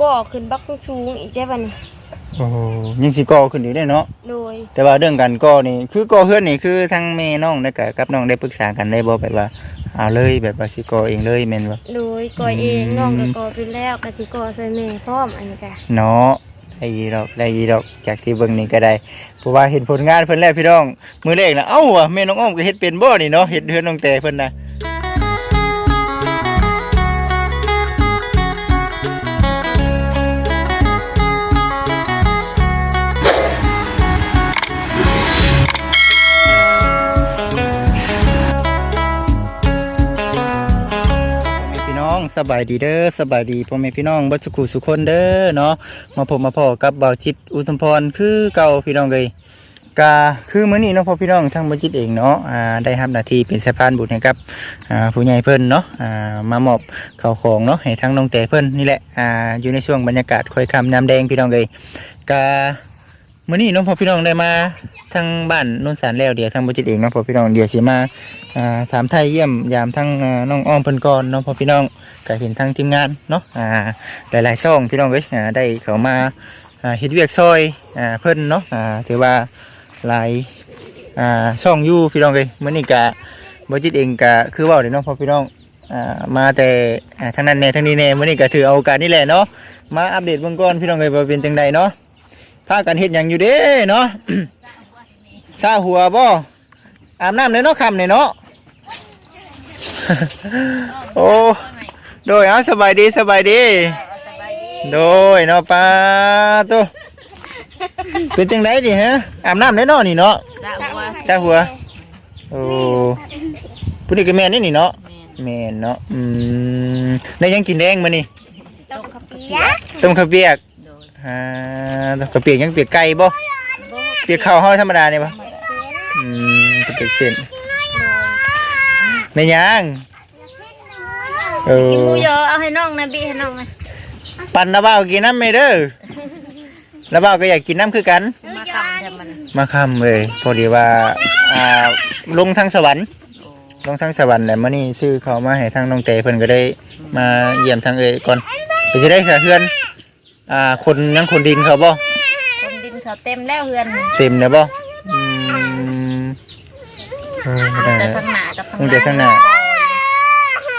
ก่อขึ้นบักสูงอีกได้บัดนี้โอ้โหยังสิก่อขึ้นอยู่ได้เนาะโดยแต่ว่าเรื่องการก่อนี่คือก่อเฮือนนี่คือทั้งแม่น้องได้กับกับน้องได้ปรึกษากันได้บ่แบบว่าเอาเลยแบบว่าสิก่อเองเลยแม่นบ่โดยก่อเองอืมน้องก็ก่อเป็นแล้วก็สิก่อใส่แม่พร้อมอันนี้ก็เนาะได้ยีดอกได้ยีดอกจากที่เบิ่งนี่ก็ได้เพราะว่าเห็นผลงานเพิ่นแล้วพี่น้อง มื้อแรกน่ะเอ้าว่ะแม่น้องอ้อมก็เฮ็ดเป็นบ่นี่เนาะเฮ็ดเฮือนน้องแต่เพิ่นน่ะ สบายดีเด้อสบายดีพ่อแม่พี่น้องบัดสุขุสุคนเด้อเนาะมาพบมาพอกับเบาวจิตอุทุมพรคือเก่าพี่น้องเลยกาคือมื้อนี้เนาะพ่อพี่น้องทางบัจิตเองเนาะอ่าได้รับหน้าที่เป็นสะพานบุญให้กับอ่าผู้ใหญ่เพิ่นเนาะอ่ามามอบข้าวของเนาะให้ทางน้องแต่เพิ่นนี่แหละอ่าอยู่ในช่วงบรรยากาศค่อยค่ำน้ำแดงพี่น้องเลยกา มื้อนี้น้องพ่อพี่น้องได้มาทางบ้านนนสารแล้วเดี๋ยวทางบัจิตเองเนาะพ่อพี่น้องเดี๋ยวสิมาถามไทยเยี่ยมยามทางน้องอ้อมเพิ่นก่อนเนาะพ่อพี่น้องก็เห็นทางทีมงานเนาะหลายๆช่องพี่น้องเอ้ยได้เข้ามาเฮ็ดเวียกซอยเพิ่นเนาะถือว่าหลายช่องอยู่พี่น้องเอ้ยมื้อนี้ก็บ่จิตเองก็คือว้าเด้เนาะพ่อพี่น้องมาแต่อ่าทางนั้นแน่ทางนี้แน่มื้อนี้ก็ถือเอาโอกาสนี่แหละเนาะมาอัปเดตเบื้องก่อนพี่น้องเอ้ยว่าเป็นจังใดเนาะ พากันเฮ็ดหยังอยู่เด้เนาะซาหัวบ่อาบน้ำเลยเนาะค่ำเลยเนาะโอ้โดยเอาสบายดีสบายดี โดยเนาะป้าตัวเป็นจังไดดิฮะอาบน้ำได้เนาะนี่เนาะจ้าว่าจ้าหัวโอ้ผู้นี้ก็แม่นนี่นี่เนาะแม่นเนาะอืมได้ยังกินแดงมานี่ต้มข้าวเปียกต้มข้าวเปียกโดย อ่าต้มข้าวเปียกยังเปียกไก่บ่เปียกข้าวเฮาธรรมดานี่บ่อืมเปียกเส้นไม่ยังเอกินหมูอยอเอาให้น้องนะบิให้น้องนะปั่นระเบ้ากินน้ำไม่เด้อระเบ้าก็อยากกินน้ำคือกัน มาคำแต่มันมาค่ำเลยพอดีว่าอ่าลงทางสวรรค์โอ้ลงทางสวรรค์แหละมื่อนี้ซื้อเขามาให้ทางน้องเตเพิ่นก็ได้มาเยี่ยมทางเอยก่อนเพื่อจะได้สะเทือน อ่าคนยังคนดินเขาบ่คนดินเขาเต็มแล้วเฮือนเต็มเนี่ยบ่อืมเออได้แต่แล้วข้างหน้ากับข้างตั้งแต่ข้างหน้า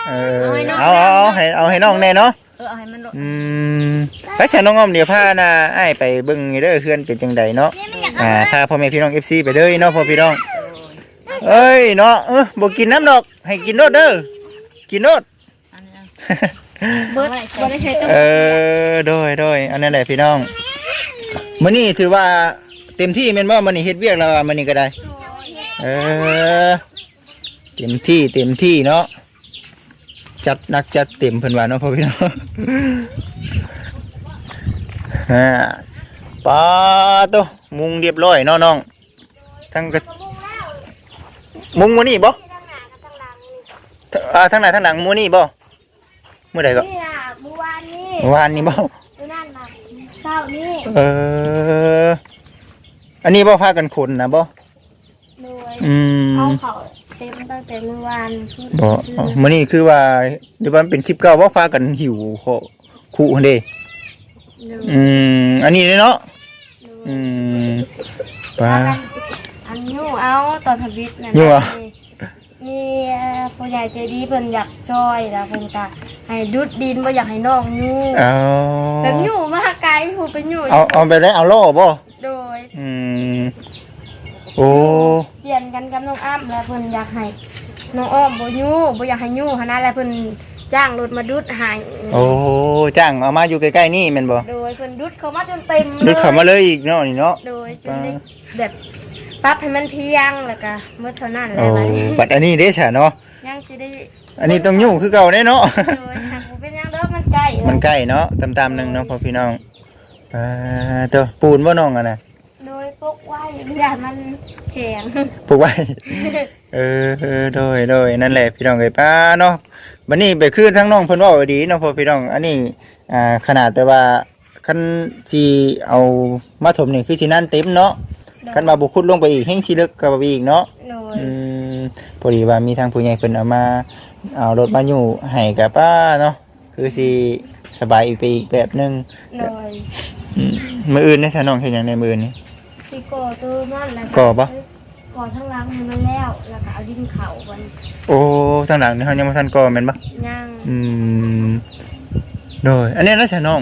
เออเอาเอาเอาให้เอาให้น้องแน่เนาะ เออเอาให้มันลดอืมไปใส่น้องอ้อมเดี๋ยวพานาอ้ายไปเบิ่งเด้อเฮือนเป็นจังใดเนาะ อ่าถ้าพ่อแม่พี่น้อง FC ไปเด้อเนาะพ่อพี่น้องโดยเอ้ยเนาะเออบ่กินน้ำดอก ให้กินโนดเด้อ กินโนดอันนี้ เบิดบ่ได้ใช้ต้มเออโดยโดยอันนั้นแหละพี่น้องมื้อนี้ถือว่าเต็มที่แม่นบ่มื้อนี้เฮ็ดเวียกแล้วอะมื้อนี้ก็ได้ เออ เต็มที่เต็มที่เนาะจัดหนักจัดเต็มเพิ่นว่าเนาะพ่อพี่น้องฮ่าปาโตมุงเรียบร้อยเนาะน้องทั้งกระมุงมื้อนี้บ่อ่าทั้งหน้าทั้งหลังมื้อนี้บ่ มื้อใดก็นี่ล่ะเมื่อวานนี้วานนี้บ่มื้อนั่นน่ะเช้านี้เออ อันนี้บ่พากันขนนะบ่โดยอืมเอาเขาเต็มตั้งแต่เมื่อวานพูดบ่อ๋อมื้อนี้คือว่าเดี๋ยวมันเป็นคลิปเก่าบ่พากันหิวโคคู่หั่นเด้โดยอืม อันนี้เลยเนาะอืมว่าอันยูเอาตอนทวิตนะยู่เอา มีผู้ใหญ่ใจดีเพิ่นอยากช่วยแล้วเพิ่นก็ให้ดุดดินบ่อยากให้น้องยูเอาแบบยูมาไกลผู้เป็นยูเอาเอาไปได้เอาล่อบ่ โดยอืม โอ้ เปลี่ยนกันกับน้องอ้ำแล้วเพิ่นอยากให้น้องอ้อมบ่ยูบ่อยากให้ยูหันนะแล้วเพิ่นจ้างรถมาดุดให้โอ้จ้างเอามาอยู่ใกล้ๆนี่แม่นบ่ โดยเพิ่นดุดเข้ามาจนเต็มเลย ดึกเข้ามาเลยอีกเนาะนี่เนาะ โดยจนได้แบบ ปรับให้มันเพียงแล้วก็เมื่อเท่านั้นแหโอ้ละบัดนี้บัดอันนี้เด้ซะเนาะยังสิได้อันนี้ต้องยุ่งคือเก่าแน่เนาะ โดยหากบ่เป็นหยังเด้อมันใกล้มันใกล้เนาะตามๆหนึงเนาะพ่อพี่น้องอ่าตัวปูนบ่น้องอะนะโดยปกไว้อย่ามันแข็งปลูกไว้ เออเออโดยโดยนั่นแหละพี่น้องเอ้ยป้าเนาะบัดนี้ไปคือทั้งน้องเพิ่นเว้าไว้ดีเนาะพ่อพี่น้อง อันนี้อ่าขนาดแปลว่าคันสิเอามาถมนี่คือสินั่นเต็มเนาะ คันมาบุคุดลงไปอีกแห่งสิลึกก็ไปอีกเนาะโดยอืมพอดีว่ามีทางผู้ใหญ่เพิ่นเอามาเอารถมาอยู่ให้กับป้าเนาะคือสิสบายอีกไปอีกแบบหนึงโดยอืมมื้ออื่นได้ซะน้องเฮ็ดหยังในมื้อนี้ สิก่อตัวนั่นแหละก่อปะ ก่อทั้งหลังให้มันแล้วแล้วก็เอาดินเขามันโอ้ทางหลังนี่เฮายังบ่ทันก่อแม่นบ่ย่างอืมโดยอันนี้น่าจะน้อง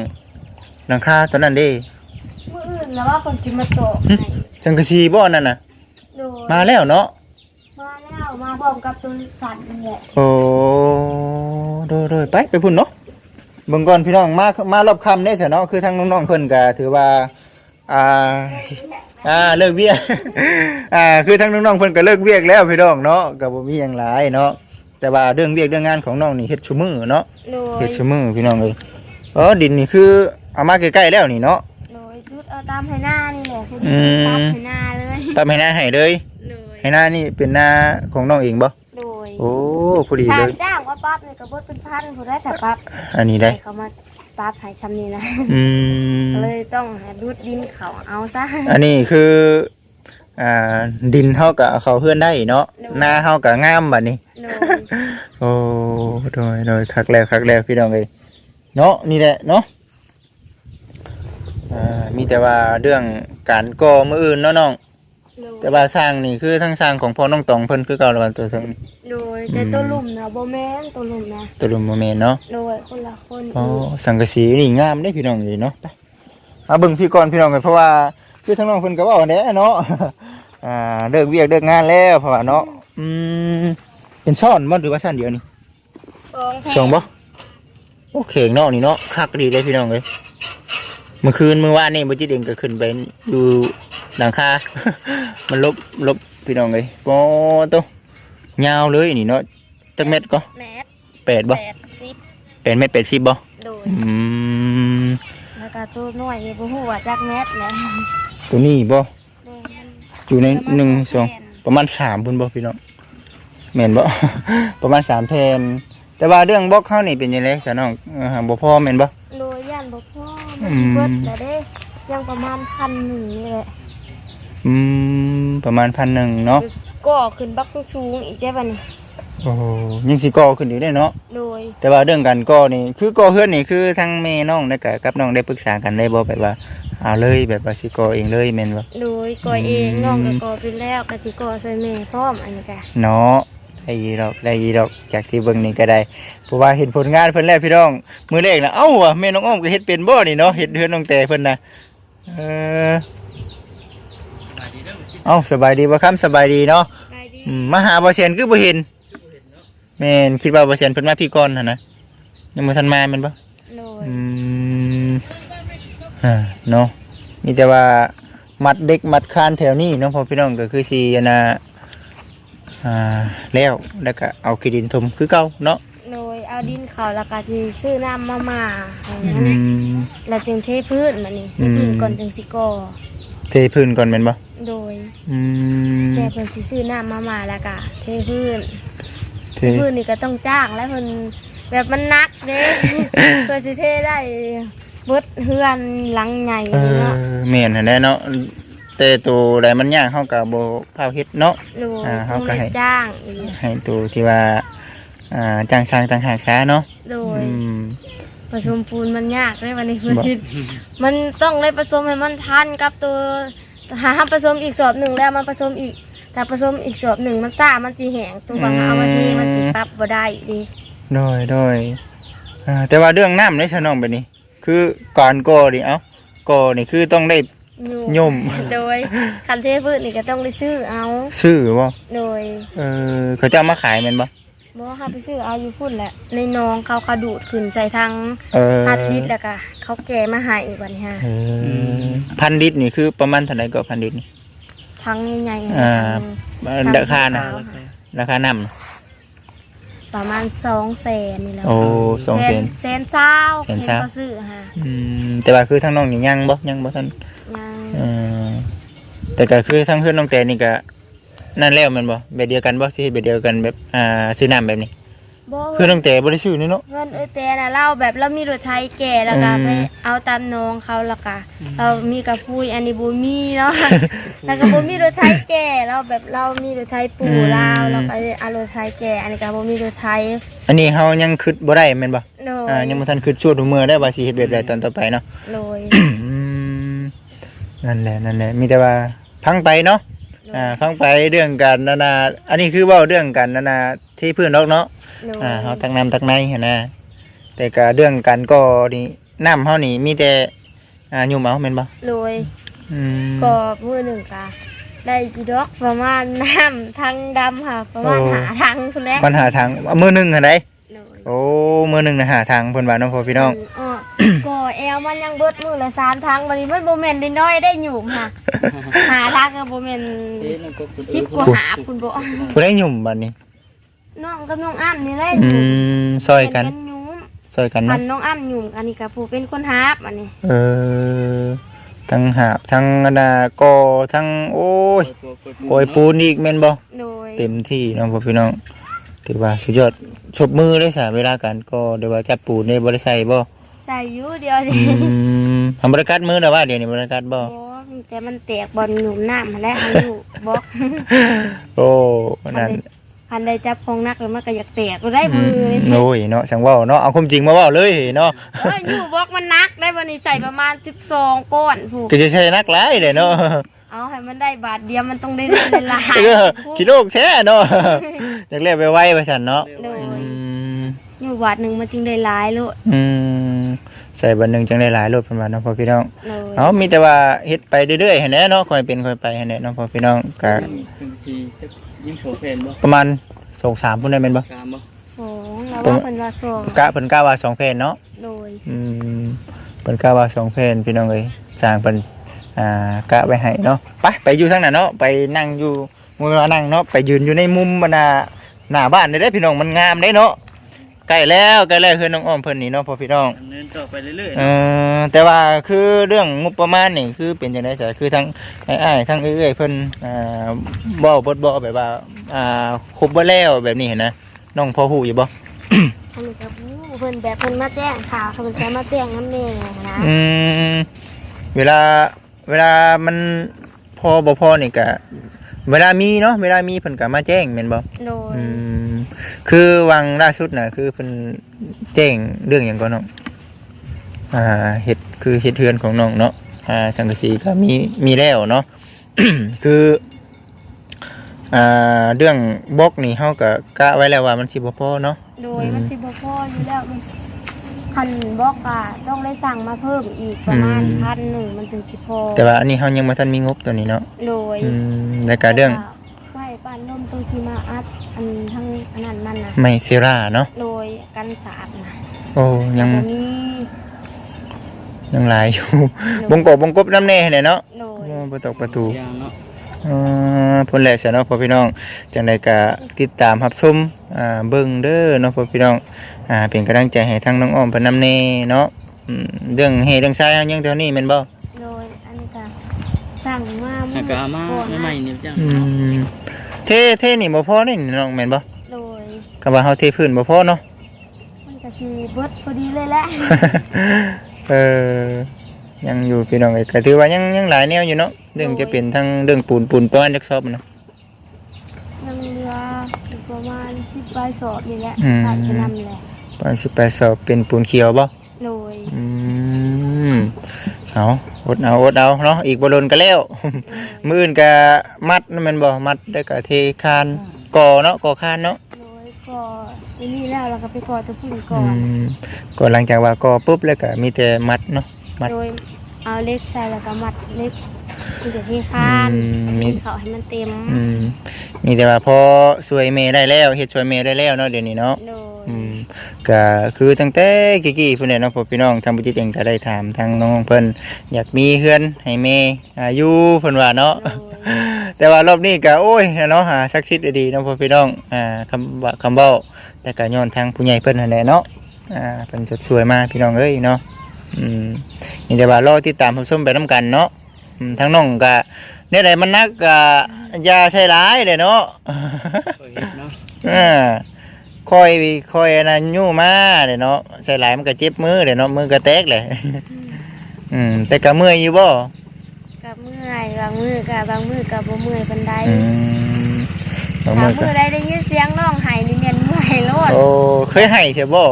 หลังคาตัวนั้นเด้ มื้ออื่นแล้วว่าคนสิมาโตะให้ จังกะซีบ่นั่นน่ะ โดยมาแล้วเนาะมาแล้วมาพร้อมกับตัวสัตว์นี่แหละโอ้โดยโดยไปไปพุ่นเนาะเบิ่งก่อนพี่น้องมามารอบค่ำได้ซะเนาะคือทางน้องๆเพิ่นก็ถือว่า อ่า อ่าเลิกเวียก อ่า คือทั้งน้องๆเพิ่นก็เลิกเวียกแล้วพี่น้องเนาะก็บ่มีหยังหลายเนาะแต่ว่าเรื่องเวียกเรื่องงานของน้องนี่เฮ็ดชุมือเนาะโดยเฮ็ดชุมือพี่น้องเอ้ยเออดินนี่คือเอามาใกล้ๆแล้วนี่เนาะโดยจุดเอา ตามให้หน้านี่แหละคืออืม ตามให้หน้าเลยตามให้หน้าให้เลยโดยให้หน้านี่เป็นหน้าของน้องเองบ่โดยโอ้พอดีถ้าเลยจ้างว่าปั๊บนี่ก็บ่เป็นพันผู้ได้แต่ปั๊บอันนี้ได้ ให้เขามาปั๊บให้ซ้ำนี่นะอืมก็เลยต้องหาดูดดินเขาเอาซะ อันนี้คืออ่าดินเฮาก็เอาเขาเฮือนได้เนาะโน่หน้าเฮาก็งามบัดนี้ โดยโอ้โดยโดยคักแล้วคักแล้วพี่น้องเอ้ยเนาะนี่แหละเนาะ อ่ามีแต่ว่าเรื่องการก่อมืออื่นเนาะน้อง โดยแต่ว่าสร้างนี่คือทั้งสร้างของพ่อน้องตองเพิ่นคือเก่าแล้วว่าตัวเทิงโดยแต่ตัวหลุมนะบ่แม่นตัวหลุมนะตัวรุมโมเมนเนาะ โดยคนละคนอ๋อสังกะสีนี่งามได้พี่น้องเลยเนาะไปเอาเบิ่งพี่ก่อนพี่น้องกันเพราะว่าคือทั้งน้องเพิ่นก็เว้าแหน่เนาะ อ่าเลิกเวียกเลิกงานแล้วเพราะว่าเนาะอืมเป็นซ่อนบ่หรือว่าซ่อนเดียวนี่สองแผ่นสองบ่โอ้เข่งเนาะนี่เนาะคักดีเลยพี่น้องเลย เมื่อคืนเมื่อวานนี่บ่จิตเองก็ขึ้นไปอยู่หลังคา มันลบลบพี่น้องเลยโอ้โตยาวเลยนี่เนาะจักเม็ดก็แมทแปดบ่แปดสิบแปดเม็ดแปดสิบบ่โดยอืมแล้วก็ตัวน้อยนี่บ่ฮู้ว่าจักแมทแหละตัวนี้บ่แม่นอยู่ในประมาณหนึ่งสามสองแผ่นประมาณสามพุ่นบ่พี่น้องแม่นบ่ ประมาณสามแผ่นแต่ว่าเรื่องบล็อกเขานี่เป็นยังไงซะน้องเออบ่พอแม่นบ่ โดยย่านบ่ พออืมันมเบิดแล้วเด้ ยังประมาณพันหนึ่งนี่แหละอืมประมาณพันหนึ่งเนาะก็ขึ้นบักสูงอีกได้บัดนี้โอ้โหยังสิก่อขึ้นอีกได้เนาะโดยแต่ว่าเรื่องการก่อนี่คือก่อเฮือนนี่คือทั้งแม่น้องและก็กับน้องได้ปรึกษากันได้บ่แบบว่าเอาเลยแบบว่าสิก่อเองเลยแม่นบ่โดยก่อเองอืมน้องก็ก่อเป็นแล้วก็สิก่อช่วยแม่พร้อมอันนี้ก็เนาะได้ยีดอกได้ยีดอกจากที่เบิ่งนี่ก็ได้ เพราะว่าเห็นผลงานเพิ่นแล้วพี่น้อง มื้อแรกน่ะเอ้าว่ะแม่น้องอ้อมก็เฮ็ดเป็นบ่นี่เนาะเฮ็ดเฮือนน้องแต่เพิ่นน่ะเออเอ้าสบายดีบ่ครับสบายดีเนาะได้ดีอืมมาหาบ่เซียนคือบ่เห็นแม่นคิดว่าบ่เซียนเพิ่นมาพี่ก่อนหั่นนะยังบ่ทันมาแม่นบ่โดยอืมอ่าเนาะมีแต่ว่ามัดเด็กมัดคานแถวนี้เนาะพอพี่น้องก็คือสีอันนะอ่าแล้วแล้วก็เอาขี้ดินถมคือเก่าเนาะโดย เอาดินเขาแล้วก็สิซื้อน้ำมามาอย่างอืนั้นมแล้วจึงเทพื้นมานี่เทอืมพื้นก่อนจึงสิก่อเทพื้นก่อนแม่นบ่โดยอืมแม่เพิ่นสิซื้อน้ำมามาแล้วก็เทพื้น เทพื้นนี่ก็ต้องจ้างแล้วเพิ่นแบบมันหนักเด้ เพื่อสิเทได้เบิดเฮือนหลังใหญ่เออเนาะแม่นหั่นแหละเนาะแต่ตัวใดมันยากเฮาก็บ่พาเฮ็ดเนาะโดยอ่าเขาต้องก็ให้ได้จ้างอีกให้ตัวที่ว่า อ่าจ้างช่างต่างหากช้าเนาะโดอืยมผสมปูนมันยากเลยวันนี้เพื่อนบ่ คิดมันต้องเลยผสมให้มันทันกับตัวหาผสมอีกสอบหนึ่งแล้วมันผสมอีกแต่ผสมอีกสอบหนึ่งมันซ่ามันสีแหงตัวบางเอามาทีมันสีปรับบ่ได้ดิโดยโดยอ่าแต่ว่าเรื่องน้ำในสนองแบบนี้ คือก่อนก่อนี่เอ้าก่อนี่คือต้องได้ยุ่มโดยคันเทพืชนี่ก็ต้องได้ซื้อเอา ซื้อบ่โดยเออเขาจะเอามาขายแมันบ่ บ่เขาไปซื้อเอาอยู่พุ่นแหละ ในหนองเขาเขาดูดขึ้นใส่ทางเออพัดลิตรแล้วก็เขาแก่มาใหายอีกวันนี้ฮะเออพันลิตรนี่คือประมาณเท่าไหร่ก็พันลิตรนี่ ทางใหญ่ๆอ่าทางราคาน่ะทงขวราคาน้ำน่ะประมาณสองแสนนี่แหละโอ้สองแสนแสนเศร้าแสนเศร้าก็ซื้อฮะอืมแต่ว่าคือทั้งน้องนี่ยังบ่ยังบ่ทันยังเออแต่ก็คือทั้งเพื่อนน้องแต่นี่ก็ นั่นแล้วแมันบ่แบบเดียวกันบ่สิเฮ็ดแบบเดียวกันแบบอ่าซื้อน้ำแบบนี้ บ่คือตั้งแต่บ่ได้ซื้อนี่เนาะเงินเอ้ยแต่น่ะเราแบบเรามีรถไถแก่แล้วก็อืม ไปเอาตามน้องเขาแล้วก็เรามีกระพุ้ยอันนี้บ่มีเนาะ แล้วก็บ่มีรถไถแก่เราแบบเรามีรถไถปู่ลาวแล้วก็เลยเอารถไถแก่อันนี้ก็บ่มีรถไถอันนี้เฮายังคิดบ่ได้แม่นบ่โดยอ่ายังบ่ทันคิดชั่วทุกมื้อได้ว่าสิเฮ็ดแบบใดตอนต่อไปเนาะ โดย อืมนั่นแหละนั่นแหละมีแต่ว่าพังไปเนาะ อ่าพังไปเรื่องการนานา อันนี้คือเว้าเรื่องกันนานาที่พื้นดอกเนาะโดยอ่าเฮาตักน้ำตักในหั่นนะแต่ก็เรื่องกันก็นี่น้ำเฮานี่มีแต่อ่ายุ่มเอาแม่นบ่โดยอืมก็มื้อหนึงก็ได้กี่ดอกประมาณน้ำทางดำค่ะ ประมาณโอ้หาทางพุ่นแหละปัญหาทางเอามือหนึงหั่นได โดยโอ้มือหนึงน่ะหาทางเพิ่นว่าน้องพ่อพี่น้องอ๋อก็แอลมันยังเบิดมือละสามทางบัดนี้มันบ่แม่นได้น้อยได้หยุ่มค่ะหาทางก็บ่แม่นสิบกว่าหาคุณบ่ผู้ได้ยุ่มบัดนี้ น้องกับน้องอ้ำนี่แหละหอืยุ่มมซอยกันเป็นหยุ่มซอยกันอัเนาะนน้องอ้ำหยุ่มอันนี้ก็ผู้เป็นคนหาบอันนี้เออทั้งหาบทั้งอนนาก็ทั้งโอ้ยโอยปูนอีกแม่นบ่โดยเต็มที่น้องพ่อพี่น้อง ถือว่าสุดยอดชบมือได้สาเวลากันก็เดี๋ยวว่าจับปูนในบริษัทบ่ใส่อยู่เดียวดิอืมทำบริการมือแต่ว่าเดี๋ยวนี้บริการบ่ โอ้แต่มันแตกบอลหนุ่มน้ำมาแล้วให้อยู่บล็อกโอ้นั่นพันได้จับของนักแล้วมันก็อยากแตกก็ได้อืมือมเลยโอ้ยเนาะช่างเว้าเนาะเอาความจริงมาเว้าเลยเนาะเอออยู่บล็อกมันนักได้วันนี้ใส่ประมาณ12ก้อนผูกก็จะใช้นักหลายเลยเนาะ เอาให้มันได้บาทเดียวมันต้องได้หลายเออกิโลแท้เนาะอยากเรียกไปไว้ว่าซั่นเนาะโดยอืมอยู่บาทหนึ่งมันจึงได้หลายโลดอืมใส่บันหนึงจังได้หลายรถเพิ่นว่าเนาะพ่อพี่น้องเลยเอามีแต่ว่าเฮ็ดไปเรื่อยๆหั่นแหละเนาะค่อยเป็นค่อยไปหั่นแหละเนาะพ่อพี่น้องก็ถึงสี่จะยิ่งโผล่เพนบ่ประมาณ2-3พุ่นได้แม่นบ่สามบ่สองแล้วว่าเป็นว่าสองกะเพิ่นกะว่า2แผ่นเนาะโดยอืมเพิ่นกะว่า2แผ่นพี่น้องเอ้ยจ้างเพิ่น อ่ากะไว้ให้เนาะไปไปอยู่ทางนั้นเนาะไปนั่งอยู่มื้อว่านั่งเนาะไปยืนอยู่ในมุมบรรณาหน้าบ้านได้เด้อพี่น้องมันงามเด้เนาะใกล้แล้วใกล้แล้วคือน้องอ้อมเพิ่นนี่เนาะพ่อพี่น้องดำเนินต่อไปเรื่อยเออแต่ว่าคือเรื่องงบประมาณนี่คือเป็นจังได๋ซะคือทั้งอ้ายๆทั้งเอื้อยๆเพิ่นอ่าบ่บดบ่แบบว่าอ่าครบบ่แล้วแบบนี้เห็นนะน้องพอฮู้อยู่บ่ อันนี้ก็ผู้เพิ่นแบบเพิ่นมาแจ้งข่าวเขาเพิ่นจะมาแจ้งน้ำแน่นะอืมเวลา เวลามันพอบ่พอนี่ก็เวลามีเนาะเวลามีเพิ่นก็มาแจ้งแม่นบ่โดยอืมคือวังล่าสุดน่ะคือเพิ่นแจ้งเรื่องหยังก่อนเนาะอ่าเฮ็ดคือเฮ็ดเทือนของน้องเนาะอ่าสังกะสีก็มีมีแล้วเนาะ คืออ่าเรื่องบล็อกนี่เฮาก็กะไว้แล้วว่ามันสิบ่พอเนาะ โดยมันสิบ่พออยู่แล้วมัน คันบอกว่าต้องได้สั่งมาเพิ่มอีกประมาณพันหนึ่งมันถึงสิพอแต่ว่าอันนี้เฮายังบ่ทันมีงบตัวนี้เนาะโดยอืมแล้วก็เรื่องไว้ปานลมตัวที่มาอัดอันทั้งอันนั้นมันนะไมเซราเนาะโดยกันสาดนะโอ้ยังแล้วก็มียังหลายอยู่ บงกบบงกบน้ำแน่เนี่ยเนาะโดยโอ้ประตกประตูๆยางเนาะอ่า พุ่นแหละเสียเนาะพ่อพี่น้องจังไดก็ติดตามรับชมอ่าเบิ่งเด้อเนาะพ่อพี่น้องอ่าเป็นกำลังใจให้ทั้งน้องอ้อมเพิ่นนำแน่เนาะอืมเรื่องเฮเรื่องทรายยังเท่านี้แม่นบ่โดยอันนี้ก็สั่งมาหากามาก่อนใหม่ๆนี่จังอืมเทเทนี่บ่พอนี่น้องแม่นบ่โดยก็ว่าเฮาเทพื้นบ่พอเนาะมันก็คือเบิดพอดีเลยแหละ เออ ยังอยู่พี่น้องเอ้ยก็ถือว่ายังยังหลายแนวอยู่เนาะเรื่องจะเป็นทั้งเรื่องปูนปูนประมาณจักซอบเนาะยังเหลืออีกประมาณสิบใบสอบนี่แหละอืมขาดไปนำแหละประมาณ18ซอบเป็นปูนเขียวบ่โดยอืมเอาอดเอาอดเอาเนาะอีกบอลนก็แล้วมืออื่นก็มัดนั่นแมันบ่มัดได้วก็เทคานก่อเนาะก่อคานเนาะโดยก็ไอ้นี่แล้วเราก็ไปกอดตะพุ่นก่อือนมก่อนหลังจากว่าก่อปุ๊บแล้วก็มีแต่มัดเนาะมัดโดย เอาเล็กใส่แล้วก็มัดเล็กคือจะที่คานอืมมีเขาให้มันเต็มอืมมีแต่ว่าพอสวยเมย์ได้แล้วเฮ็ดสวยเมย์ได้แล้วเนาะเดี๋ยวนี้เนาะ โดยอืมก็คือตั้งแต่กี้ๆพุ่นเนี่ยเนาะพ่อพี่น้องทางบุจิตเองก็ได้ถามทางน้องเพิ่นอยากมีเฮือนให้เมย์อายุเพิ่นว่าเนาะโดยแต่ว่ารอบนี้ก็โอ้ยเนาะหาซักซิดดีๆเนาะพ่อพี่น้องอ่าคำว่าคำเบ้าแต่ก็ย้อนทางผู้ใหญ่เพิ่นนั่นแหละเนาะอ่าเพิ่นจะสวยมากพี่น้องเอ้ยเนาะ อืมนี่แต่ว่ารอติดตามผู้ชมไปนํกันเนาะอืมทั้งน้องก็เนี่ยใดมันนักก็อย่าใช้หลายเด้เนาะเคยเห็นเนาะอ่าคอยคอยอันนั้นยู่มาเด้เนาะใส่หลายมันก็เจ็บมือเด้เนาะมือก็แตกเลย อืม แต่ก็เมื่อยอยู่บ่กับเมื่อยบางมือกับบางมือกับบ่เมื่อยปานใดอืมบางบามืงอมืก็อใดได้ยินเสียงร้องไห้นี่แม่นเมื่อยโลดโอ้เคยให้ใช่บ่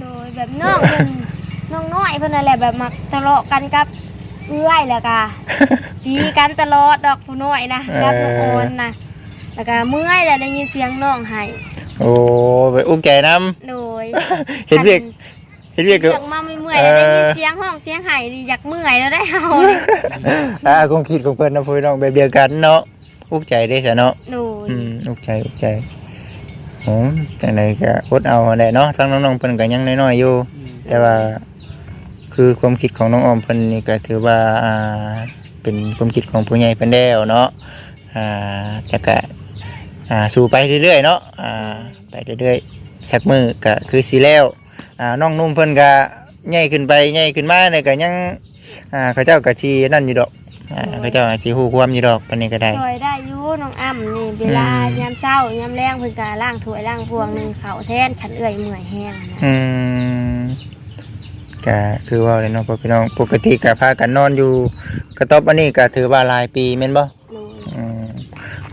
โดยแบบน้องเพิ่น น้องน้อยเพิ่นนั่นแหละแบบมักทะเลาะกันกับเอื้อยแล้วก็ตีกันตลอดดอกผู้น้อยนะกับน้องโอนนะแล้วก็เมื่อยแล้วได้ยินเสียงน้องไห้โอ้ไปอุ้มใจน้โดยำเห็นเรียกเห็นเรียกก็เรียกมาไม่เมื่อยแล้วได้ยินเสียงห้องเสียงไห้นี่อยากเมื่อยแล้วได้เฮาเลยอ่าคงคิดของเพิ่นนะพี่น้องแบบเดียวกันเนาะอุ้มใจได้ซะเนาะโดยอืมอุ้มใจอุ้มใจโอ้จังไดก็อดเอาแหละเนาะทั้งน้องๆเพิ่นก็ยังน้อยๆอยู่แต่ว่า คือความคิดของน้องออมเพิ่นนี่ก็ถือว่าอ่าเป็นความคิดของผู้ใหญ่เพิ่นแล้วเนาะอ่าแต่ก็อ่าสู้ไปเรื่อยๆเนาะอ่าไปเรื่อยๆสักมือก็คือสิแล้วอ่าน้องนุ่มเพิ่นก็ใหญ่ขึ้นไปใหญ่ขึ้นมาเนี่ยก็ยังอ่าเขาเจ้าก็สินั่นอยู่ดอกอ่าเขาเจ้าก็สิฮู้ความอยู่ดอกปานนี้ก็ได้ ซอยได้อยู่น้องอ้ำนี่เวลาอืม ยามเช้ายามแรงเพิ่นก็ล้างถ้วยล้างพวงหนึงเขาวแทนขันเอื้อยเมื่อยแห้งนะอืม ก็คือว่าเลยเนาะพ่อพี่น้องปกติก็พากันนอนอยู่ กระต๊อบอันนี้ก็ถือว่าหลายปีแม่นบ่โดยอืม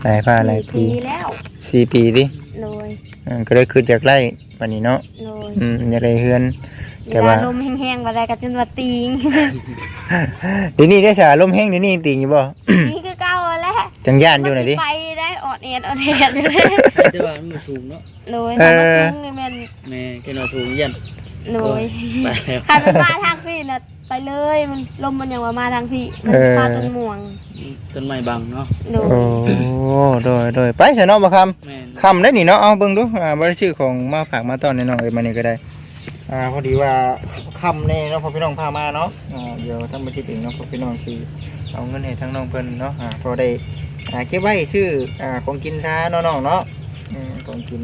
หลายผ้าหลายปีปีแล้วสี่ปีดิโดยอืมก็ได้ขึ้นจากไร่วันนี้เนาะโดยอืมอยากได้เฮือน แต่เวว่า ลาลมแห้งๆบ่ได้ก็จนว่าติงเดี๋ยวนี้ได้สาลมแห้งเดี๋ยวนี้ติงอยู่บ่นี่คือเก่าแหล้วจังย่านอยู่หน่อยดิ ไปได้ออดเอ็ดออดเอ็ดอยู่เลยแต่ว่ามันบ่สูงเนาะโดยเอทำมาอถึงนี่แม่นแม่แกนอนสูงยัน โดยไปแล้วใครเป็นมาทางพี่น่ะไปเลยมันลมมันยังว่ามาทางพี่มันพาต้นม่วงต้นไม้บังเนาะโดยโอ้โดยโดยไปซะเนาะบ่คำแม่นคำได้นี่เนาะเอาเบิ่งดูอ่าบ่ได้ชื่อของมาฝากมาตอนน้องเอ้ยมานี่ก็ได้อ่าพอดีว่าคำนี่เนาะพอพี่น้องพามาเนาะอ่าเดี๋ยวทำบัญชีเองเนาะพอพี่น้องสิเอาเงินให้ทั้งน้องเพิ่นเนาะอ่าพอได้อ่าเก็บไว้ชื่ออ่าของกินซาเนาะน้องเนาะอืมของกิน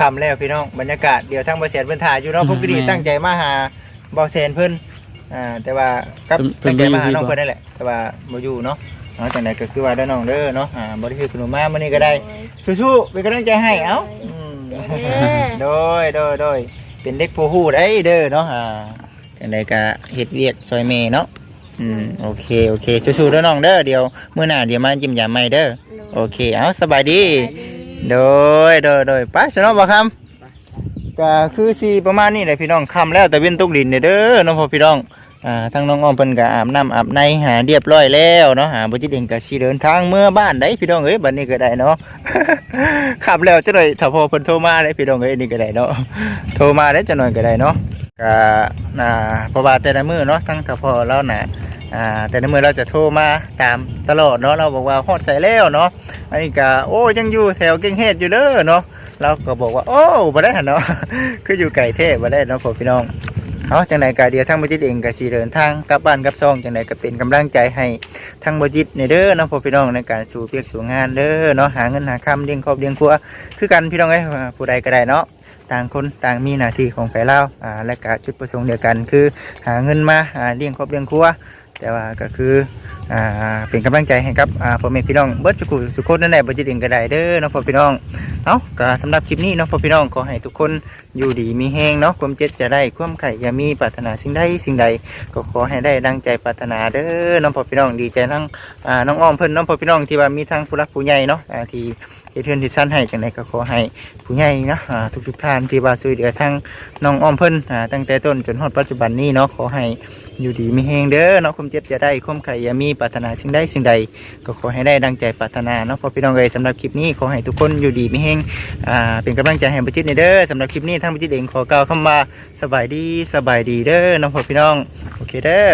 คำแล้วพี่น้องบรรยากาศเดี๋ยวทางบ่แสนเพิ่นถ่ายอยู่เนาะปกติตั้งใจมาหาบ่แสนเพิ่นอ่าแต่ว่ากับตั้งใจมาหาน้องเพิ่นนั่นแหละ แต่ว่าบ่อยู่เนาะเนาะจากไหนก็คือว่าได้น้องเด้อเนาะอ่าบริสุทธิ์ขนมมามื้อนี้ก็ได้สู้ๆเป็นกำลังใจให้เอ้าอืมโดยโดยโดยเป็นเด็กผู้ฮู้ได้เด้อเนาะอ่าจากไหนก็เฮ็ดเวียกซอยเมเนาะอืมโอเคโอเคสู้ๆเด้อน้องเด้อเดี๋ยวมื้อหน้าเดี๋ยวมาจิ้มยามใหม่เด้อโอเคเอ้าสบายดี โดยโดยโดยไปสนอบ่คำก็คือสิประมาณนี้แหละพี่น้องคำแล้วแต่เว้นตกดินเด้อเน้องพ่อพี่น้องอ่าทางน้องอ้อมเพิ่นก็อาบน้ำอาบในหาเรียบร้อยแล้วเนาะหาบ่จิตเองก็สิเดินทางเมื่อบ้านได้พี่น้องเอ้ยบัดนี้ก็ได้เนาะขับแล้วจังหน่อยถ้าพอเพิ่นโทรมาได้พี่น้องเอ้ยนี่ก็ได้เนาะโทรมาได้จังหน่อยก็ได้เนาะก็อ่าเพราะว่าแต่ละมื้อเนาะทั้งถ้าพอเราน่ะ อ่าแต่ละมื้อเราจะโทรมาตามตลอดเนาะเราบอกว่าฮอดใส่แล้วเนาะอันนี้ก็โอ้ยังอยู่แถวเก่งเฮ็ดอยู่เด้อเนาะเราก็บอกว่าโอ้บ่ได้เนาะคืออยู่ไกลเทพบ่ได้เนาะพ่อพี่น้องเอาจังไหนกะเดียวทั้งบจิตเองกะสีเดินทางกลับบ้านกลับซองจังไหนก็เป็นกำลังใจให้ทั้งบจิตในเด้อเนาะพ่อพี่น้องในการสู่เพียกสู่งานเด้อเนาะหาเงินหาคำเลี้ยงครอบเลี้ยงครัวคือกันพี่น้องเอ้ผู้ใดก็ได้เนาะต่างคนต่างมีหน้าที่ของฝ่เราอ่าและก็จุดประสงค์เดียวกันคือ หาเงินมาอ่าเลี้ยงครอบเลี้ยงครัว แต่ว่าก็คืออ่าเป็นกำลังใจให้กับอ่าพ่อแม่พี่น้องเบิร์ดสุขุสุขคนนั่นแหละบจิตเองก็ได้เด้อเนาะพ่อพี่น้องเอาก็สำหรับคลิปนี้เนาะพ่อพี่น้องขอให้ทุกคนอยู่ดีมีแห้งเนาะความเจ็บจะได้ความไข่อย่ามีปรารถนาสิ่งใดสิ่งใด ก็ขอให้ได้ดังใจปรารถนาเด้อน้องพ่อพี่น้องดีใจทั้งอ่าน้องอ้อมเพิ่นน้องพ่อพี่น้องที่ว่ามีทั้งผู้รักผู้ใหญ่เนาะอ่าที่เฮ็ดเทือนที่สั้นให้จังไดก็ขอให้ผู้ใหญ่เนาะอ่าทุกๆท่านที่ว่าช่วยเหลือทั้งน้องอ้อมเพิ่นอ่าตั้งแต่ต้นจนฮอดปัจจุบันนี้เนาะขอให้ อยู่ดีไม่แห้งเด้อเนาะความเจ็บจะได้ความไข่ยามีปรารถนาสิ่งใดสิ่งใด ก็ขอให้ได้ดังใจปรารถนาเนาะพ่อพี่น้องเลยสำหรับคลิปนี้ขอให้ทุกคนอยู่ดีไม่แห้งอ่าเป็นกำลังใจให้ประจิตในเด้อสำหรับคลิปนี้ทั้งประจิตเองขอกล่าวคำว่าสบายดีสบายดีเด้อน้องพ่อพี่น้องโอเคเด้อ